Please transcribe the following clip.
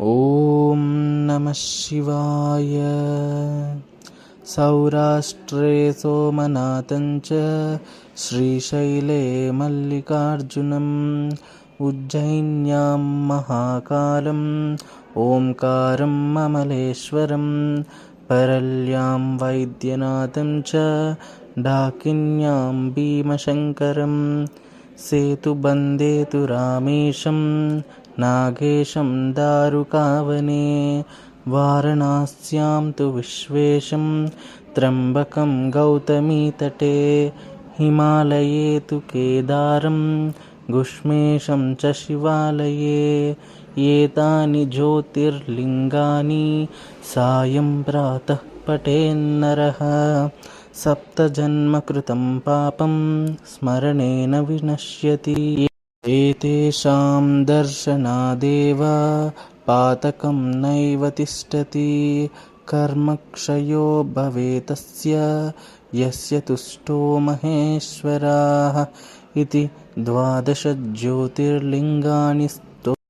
ॐ नमः शिवाय। सौराष्ट्रे सोमनाथञ्च श्रीशैले मल्लिकार्जुनम् उज्जयिन्यां महाकालम् ओङ्कारम् अमलेश्वरं परल्यां वैद्यनाथं च डाकिन्यां भीमशङ्करं सेतुबन्धे तु रामेशं नागेशं दारुकावने वारणास्यां तु विश्वेशं त्र्यम्बकं गौतमीतटे हिमालये तु केदारं गुष्मेशं च शिवालये एतानि ज्योतिर्लिङ्गानि सायं प्रातः पठेन्नरः सप्तजन्मकृतं पापं स्मरणेन विनश्यति। एतेषां दर्शनादेव पातकं नैव तिष्ठति। कर्मक्षयो भवेतस्य यस्य तुष्टो महेश्वराः। इति द्वादशज्योतिर्लिङ्गानि